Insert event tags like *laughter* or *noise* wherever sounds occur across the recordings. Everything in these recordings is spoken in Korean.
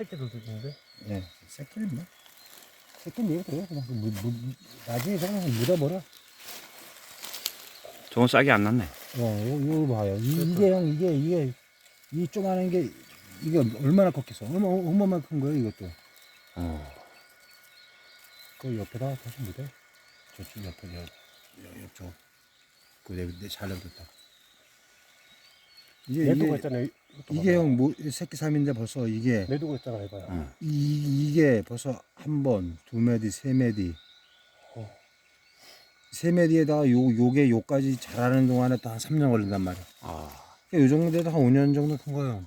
새끼들도 있는데. 예, 새끼는 뭐. 새끼는 얘가 그래요. 그냥 그 무, 무, 나중에 그냥 묻어버려. 저건 싹이 안 났네. 어, 요, 요 봐요. 이, 이게 형, 이게, 이게, 이 조그마한 게, 이게 얼마나 컸겠어. 얼마, 얼마나 큰 거예요, 이것도. 어. 그 옆에다 다시 묻어. 저쪽 옆에, 옆, 옆, 옆쪽. 그, 내, 내 잘라뒀다. 이게, 내두고 이게, 있잖아요. 이것도 이게 봐봐요. 형, 뭐, 새끼 삼인데 벌써 이게, 내두고 있잖아, 해봐요. 어. 이, 이게 벌써 한 번, 두 매디, 세 매디. 어. 세 매디에다가 요, 요게 요까지 자라는 동안에 또 한 3년 걸린단 말이야. 아. 그러니까 요 정도 돼도 한 5년 정도 큰 거예요.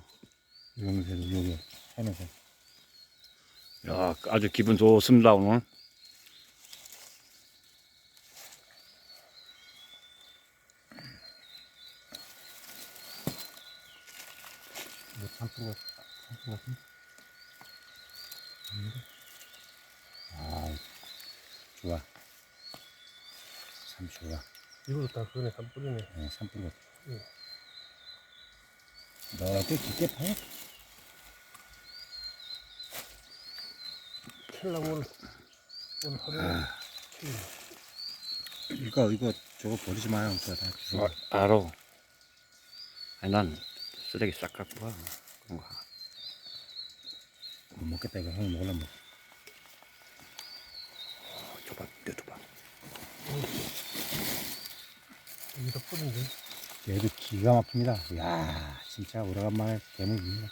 요 정도 돼도 요게 하면서. 야, 아주 기분 좋습니다, 오늘. 뭐 산불가, 산불 같은? 아, 좋아. 참 좋아. 이것도 다 그거네, 산불이네. 어, 산불 같아. 응. 너꽤 깊게 파요? 킬라물 오늘 하루에 킬 이거, 이거, 저거 버리지 마요. 그거 다 주워. 아, 알아. 아니, 난 쓰레기 싹 갖고 가. 거. 못 먹겠다, 이거. 형 먹으려면 먹 어, 줘봐, 떼줘봐. 여기다 뿌린데. 얘도 기가 막힙니다. 이야, 진짜 오래간만에 개물입니다.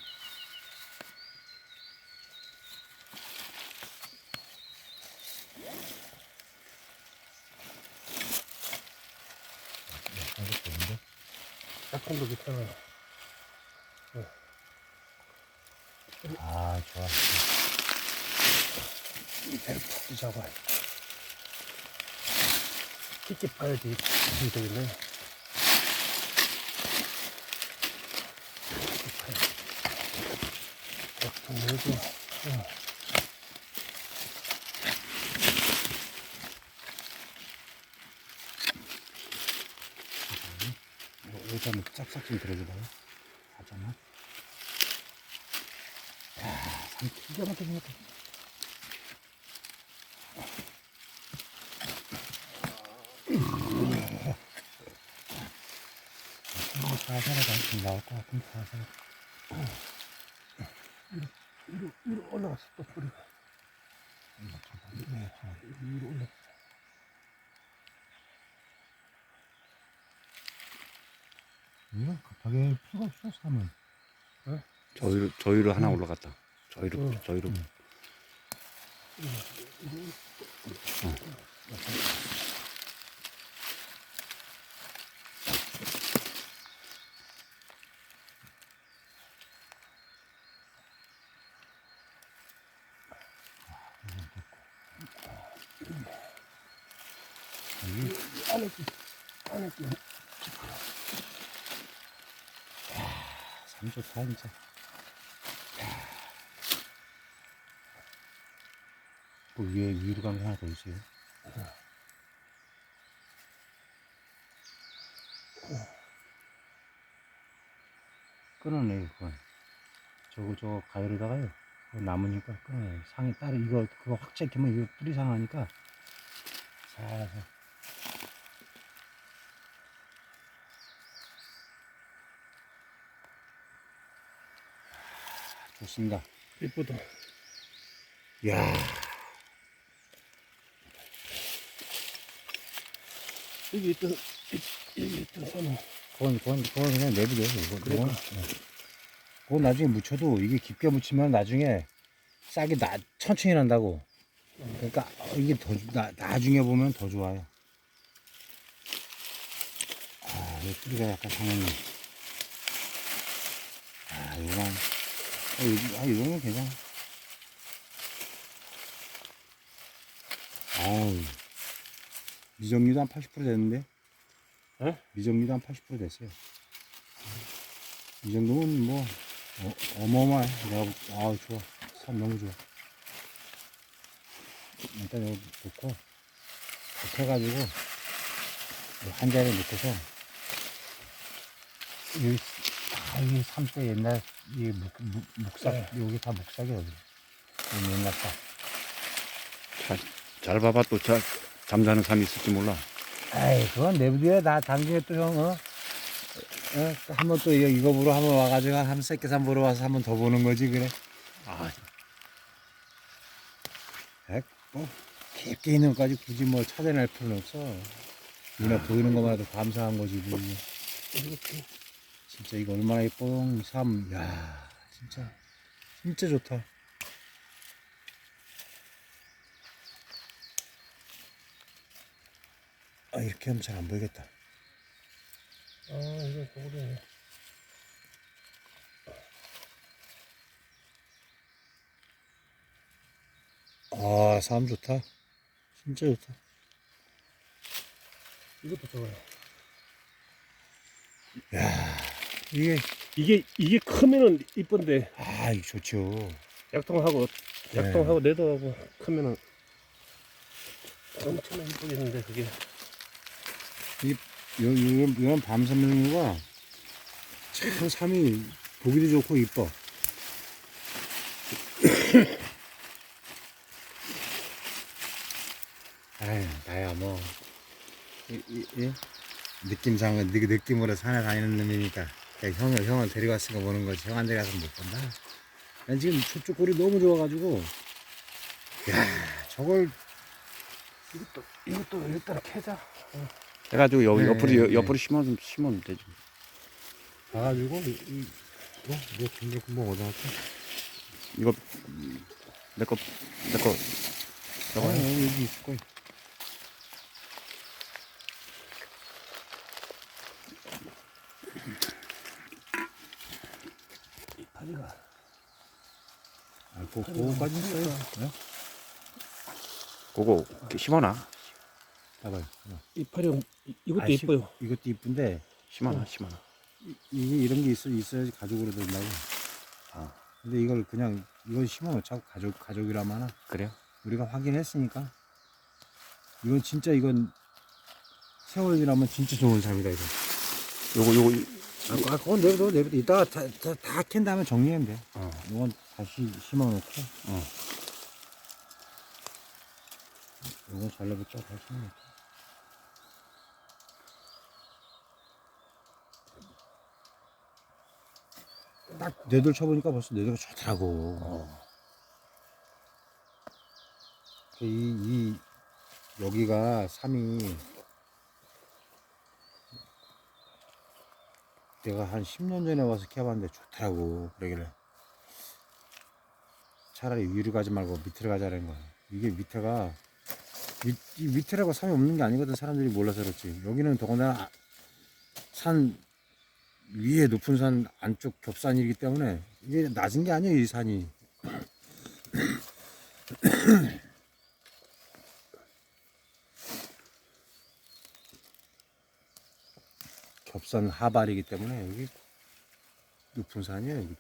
약품도 괜찮아요. 아, 좋아. 이대로 푹 잡아. 깊게 파야지 되겠네. 약품 내고. 어. 이거 여기다 한번 짝짝 좀 들어줘봐요. 살짝만. 야, 참 기가 막히게 생겼다. 뭐 사살하다 좀 나올 것 같은데 사살. 위로, 위로 올라갔어, 또 뿌리가. 네, 위로 올라. 이거 급하게 필요가 없어 사면. 저희로, 저희로 하나 올라갔다. 응. 저희로. 응. 안에 끼, 안에 끼. 참 좋다 진 짜. 또 위에 위로 간게 하나 더 있어요. 끊어내요 그건. 저거 저거 가열에다가요. 그거 남으니까 끊어내요. 상에 따로 이거 그거 확 찍히면 이거 뿌리 상하니까 살살. 좋습니다. 이쁘다. 야 여기 있던, 여기 있던 선은. 그건, 그건, 그건 그냥 내비둬요. 이거, 그건. 네. 그건 나중에 묻혀도 이게 깊게 묻히면 나중에 싹이 나, 천천히 난다고. 그러니까 어, 이게 더, 나, 나중에 보면 더 좋아요. 아, 이 뿌리가 약간 상했네. 아. 아, 이, 아, 이거는 괜찮아. 아우. 미정리도 한 80% 됐는데? 에? 미정리도 한 80% 됐어요. 이 정도면 뭐, 어, 어마어마해. 내가. 아우, 좋아. 산 너무 좋아. 일단 여기 놓고, 덮여가지고, 한 자리에 놓고서, 여기 다 이게 삼대 옛날 이 묵, 묵, 묵삭 네. 여기 다이 옛날 다 잘, 잘 봐봐 또 자, 잠자는 사람이 있을지 몰라. 아이 그건 내부에 나 당중에 또 형 어? 어? 한번 또 이거 이거 보러 한번 와가지고 한 새끼산 보러 와서 한 번 더 보는 거지 그래 아, 에? 뭐 깊게 있는 것까지 굳이 뭐 찾아낼 필요는 없어 눈에 보이는 것만 해도 감사한 거지 뭐 이게. 이렇게 진짜 이거 얼마나 예뻐 삶야 진짜 진짜 좋다 아 이렇게 하면 잘 안 보이겠다. 아 이거 그거네 아삶 좋다. 진짜 좋다. 이것도 좋아요. 이게 이게 이게 크면은 이쁜데. 아 이거 좋죠. 약통하고 네. 약통하고 내도하고 크면은 엄청나게 이쁘겠는데 그게 요, 이런, 이런 밤섬유가? 참 삶이 보기도 좋고 이뻐. *coughs* 아유 나야 뭐 이, 이, 이? 느낌상은 느, 느낌으로 산에 다니는 놈이니까. 형을 형을 데려갔으니까 보는 거지. 형한테 가서 못 본다. 난 지금 저쪽 꼴이 너무 좋아가지고. 야 저걸 이것도 이것도 일단 캐자 해가지고 여기 네, 옆으로 여- 네. 옆으로 심으면 심으면 되지. 가가지고 이, 이 근데 뭐 어디 갔지? 이거 내거 내거 아, 여기 여기 있을 거야. 다리가 아, 그, 그거까지 있어요. 네? 그거 심어놔. 봐봐요. 이파리 이- 이것도 아, 심- 이뻐요 이것도 이쁜데, 심어놔 심어놔. 이- 이게 이런 게 있어, 있어야지 가족으로 된다고. 아. 근데 이걸 그냥, 이걸 심어놓자고 가족, 가족이라마나. 그래요? 우리가 확인했으니까. 이건 진짜 이건 세월이라면 진짜 좋은 삶이다, 이거. 요거 요거 아, 아, 그건 내버려, 내버려. 이따가 다, 다, 다캔 다음에 정리하면 돼. 어. 이건 다시 심어놓고. 어. 이건 잘라붙자 다시 심어 딱 네들 쳐보니까 벌써 네들가 좋더라고. 어. 이, 이, 여기가 삼이 내가 한 10년 전에 와서 키워봤는데 좋더라고. 그러길래. 차라리 위로 가지 말고 밑으로 가자는 거야. 이게 밑에가, 밑, 이 밑에라고 삼이 없는 게 아니거든. 사람들이 몰라서 그렇지. 여기는 더군다나 아- 산 위에 높은 산 안쪽 겹산이기 때문에 이게 낮은 게 아니에요 이 산이. *clears throat* 겹산 하발이기 때문에 여기 높은 산이에요 여기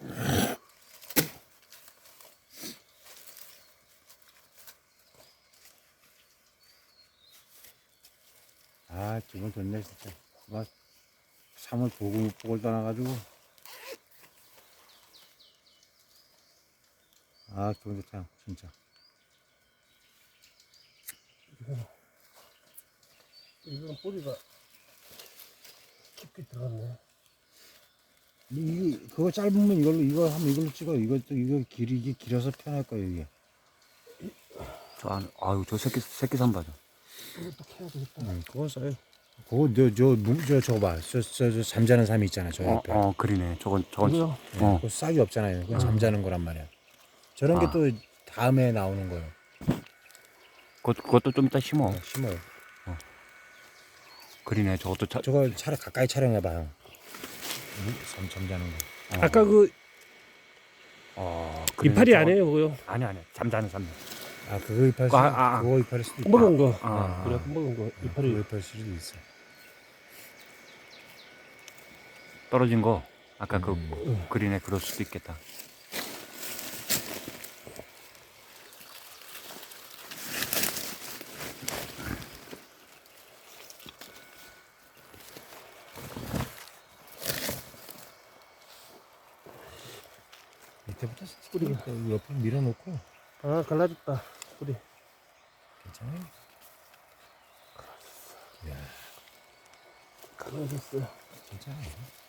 *clears throat* 아 기분 좋네 진짜. 고맙 3월 보고 보고 떠나가지고. 아 기분 좋다 진짜. 이건, 뿌리가 깊게 들어갔네. 이 그거 짧으면 이걸로 이거 하면 이걸로 찍어 이것도 이거 길이 이게 길어서 편할 거예요 이게. 저 안, 아유 저 새끼 새끼 삼 봐줘 이것도 캐야 되겠다. 응, 그건 써요. 그거 저저저 저거 봐. 저, 저, 저 잠자는 삶이 있잖아. 저 어, 옆에. 어 그리네. 저건 저건 이거요? 어. 그거 싹이 없잖아요. 그건 잠자는 거란 말이야. 저런 게 아. 또 다음에 나오는 거예요. 그것 그것도 좀 이따 심어. 어, 심어요. 그리네. 저것도 차, 저거 차라 가까이 촬영해 봐요. 잠 잠자는 거. 어. 아까 그 어, 그러네. 이파리 저거- 아니에요 그거요 아니 아니 잠자는 삶. 아 그거 입할 수 아, 아, 그거 입할 수도 있다. 아. 먹은 거. 아. 그래 먹은 거 그거 이파리 수도 있어. 떨어진 거 아까 그 음. 그린에 그럴 수도 있겠다. 밑에부터 뿌리겠다. 옆으로 밀어놓고 아 갈라졌다 뿌리 괜찮아요. 갈라졌어요 괜찮아요.